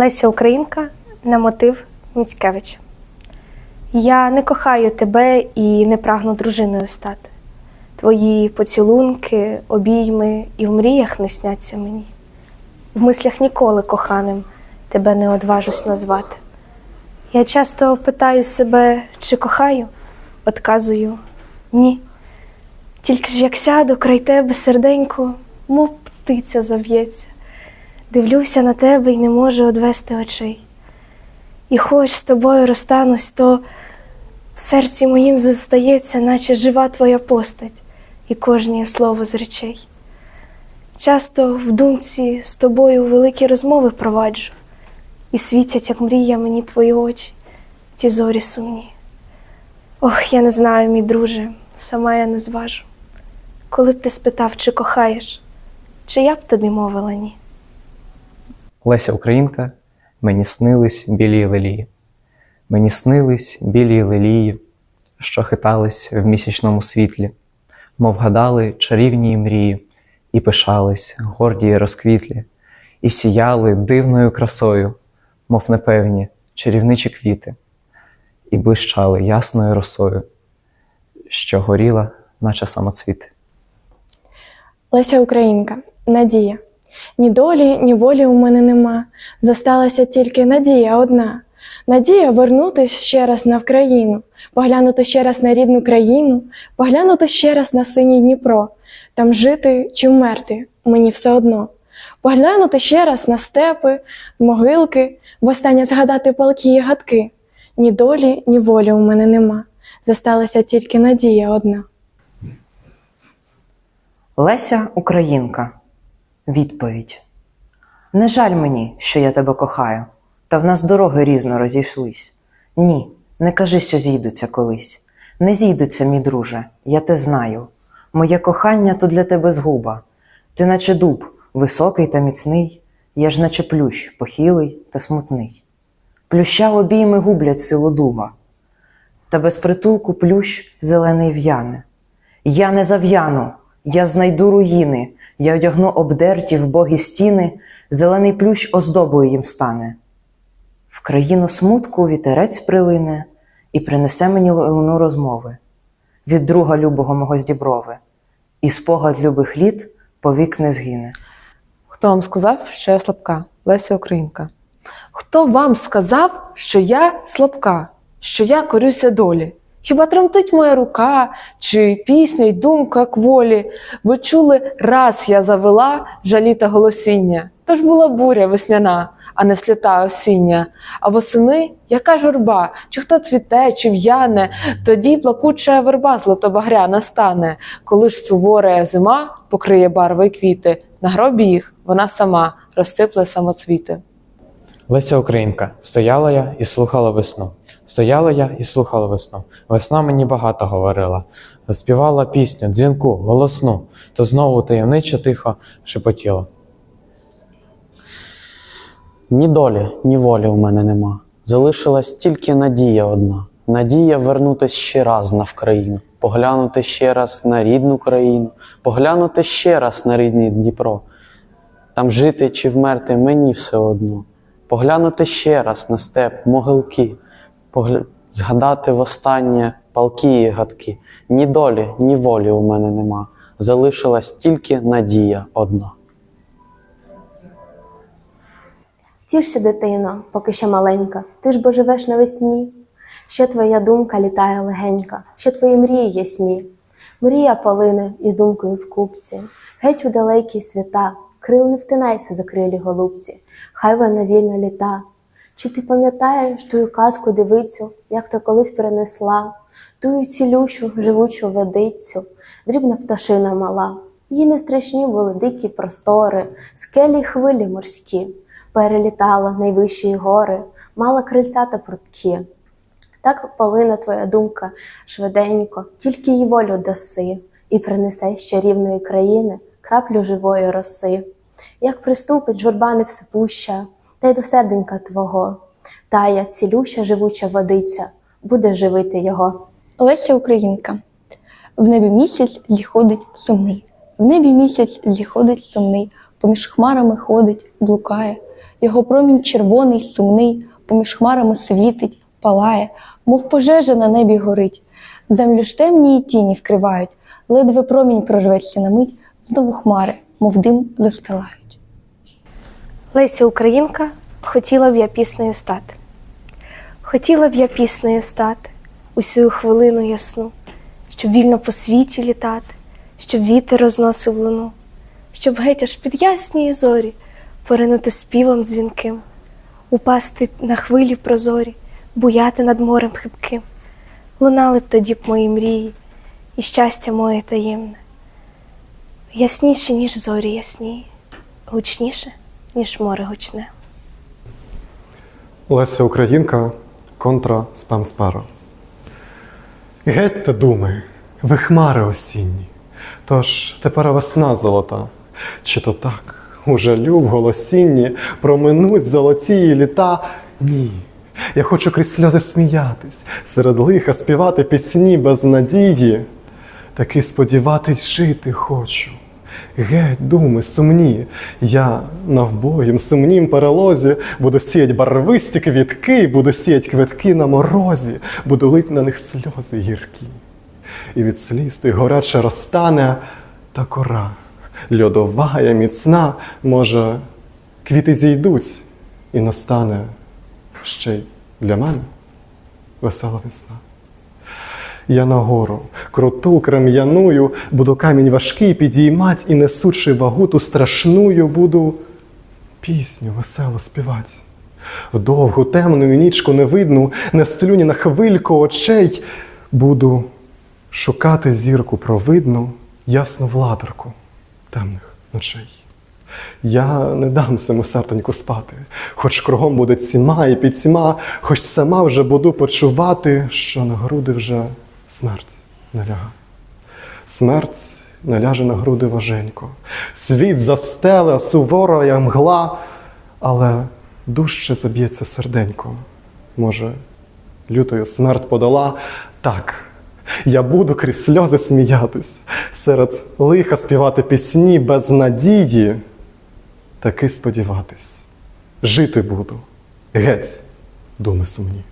Леся Українка на мотив Міцкевича. Я не кохаю тебе і не прагну дружиною стати. Твої поцілунки, обійми і в мріях не сняться мені. В мислях ніколи коханим тебе не одважусь назвати. Я часто питаю себе, чи кохаю, отказую ні. Тільки ж як сяду край тебе серденько, мов птиця зав'ється. Дивлюся на тебе і не можу одвести очей. І хоч з тобою розстанусь, то в серці моїм застається, наче жива твоя постать і кожнє слово з речей. Часто в думці з тобою великі розмови проваджу, і світять, як мрія мені твої очі, ті зорі сумні. Ох, я не знаю, мій друже, сама я не зважу. Коли б ти спитав, чи кохаєш, чи я б тобі мовила ні. Леся Українка, мені снились білі лелії. Мені снились білі лелії, що хитались в місячному світлі, мов гадали чарівні мрії, і пишались, горді розквітлі, і сіяли дивною красою, мов непевні чарівничі квіти, і блищали ясною росою, що горіла, наче самоцвіти. Леся Українка, Надія. Ні долі, ні волі у мене нема. Зосталася тільки надія одна. Надія вернутись ще раз на Вкраїну, поглянути ще раз на рідну країну, поглянути ще раз на синій Дніпро, там жити чи вмерти мені все одно. Поглянути ще раз на степи, могилки, востаннє згадати палки і гадки. Ні долі, ні волі у мене нема. Зосталася тільки надія одна. Леся Українка. Відповідь. Не жаль мені, що я тебе кохаю, та в нас дороги різно розійшлись. Ні, не кажи, що зійдуться колись. Не зійдуться, мій друже, я те знаю. Моє кохання то для тебе згуба. Ти, наче дуб, високий та міцний, я ж наче плющ, похилий та смутний. Плюща обійми гублять силу дуба, та без притулку плющ зелений в'яне. Я не зав'яну, я знайду руїни, я одягну обдерті вбогі стіни, зелений плющ оздобою їм стане. В країну смутку вітерець прилине і принесе мені луну розмови від друга любого мого з діброви, і спогад любих літ повік не згине. Хто вам сказав, що я слабка? Леся Українка. Хто вам сказав, що я слабка, що я корюся долі? Хіба тремтить моя рука, чи пісня й думка кволі? Ви чули, раз я завела жалі та голосіння, то ж була буря весняна, а не сліта осіння. А восени яка журба, чи хто цвіте, чи в'яне, тоді плакуча верба злотобагряна стане, коли ж сувора зима покриє барви й квіти, на гробі їх вона сама розсипле самоцвіти. Леся Українка, стояла я і слухала весну. Стояла я і слухала весну. Весна мені багато говорила. Співала пісню, дзвінку, голосну, то знову таємничо тихо шепотіла. Ні долі, ні волі у мене нема. Залишилась тільки надія одна. Надія вернутись ще раз на Вкраїну, поглянути ще раз на рідну країну, поглянути ще раз на рідний Дніпро. Там жити чи вмерти мені все одно. Поглянути ще раз на степ, могилки, погля... згадати востаннє палки і гадки. Ні долі, ні волі у мене нема. Залишилась тільки надія одна. Тішся, дитино, поки ще маленька, ти ж бо живеш навесні. Ще твоя думка літає легенька, ще твої мрії ясні. Мрія полине із думкою в купці, геть у далекі свята, крил не втинайся за крилі голубці, хай вона вільно літа. Чи ти пам'ятаєш тую казку дивицю, як то колись перенесла, тую цілющу, живучу водицю, дрібна пташина мала. Їй не страшні були дикі простори, скелі й хвилі морські перелітала найвищі гори, мала крильця та прутки. Так полине твоя думка швиденько, тільки їй волю даси, і принесе з чарівної країни краплю живої роси. Як приступить журба невсипуща, та й до серденька твого, тая цілюща живуча водиця, буде живити його. Леся Українка. В небі місяць зіходить сумний. В небі місяць зіходить сумний, поміж хмарами ходить, блукає. Його промінь червоний, сумний, поміж хмарами світить, палає, мов пожежа на небі горить. Землю ж темні й тіні вкривають, ледве промінь прорветься на мить, знову хмари, мов дим застилають. Леся Українка, хотіла б я піснею стати. Хотіла б я піснею стати усю хвилину ясну, щоб вільно по світі літати, щоб вітер розносив луну, щоб геть аж під ясні зорі поринути співом дзвінким, упасти на хвилі прозорі, буяти над морем хибким. Лунали б тоді б мої мрії, і щастя моє таємне, ясніше, ніж зорі ясні, гучніше, ніж море гучне. Леся Українка контра спам спара. Геть та думи, ви хмари осінні, тож тепер весна золота. Чи то так, у жалю голосінні проминуть золоті літа? Ні. Я хочу крізь сльози сміятись, серед лиха співати пісні без надії. Таки сподіватись жити хочу. Геть, думи, сумні, я навбоїм сумнім перелозі буду сіять барвисті квітки, буду сіять квитки на морозі, буду лить на них сльози гіркі. І від сліз той горяче розтане та кора, льодовая, міцна, може, квіти зійдуть, і настане ще й для мене весела весна. Я нагору, круту крем'яную, буду камінь важкий підіймать і несучи вагу ту страшную, буду пісню весело співати. В довгу темну нічку невидну, не стелю ні на хвильку очей, буду шукати зірку провидну, ясну владарку темних ночей. Я не дам саму серденьку спати, хоч кругом буде ціма і пітьма, хоч сама вже буду почувати, що на груди вже смерть наляга. Смерть наляже на груди важенько, світ застеле сувора я мгла, але дужче заб'ється серденько. Може, лютою смерть подала так. Я буду крізь сльози сміятись, серед лиха співати пісні без надії, таки сподіватись. Жити буду. Геть, думи сумні.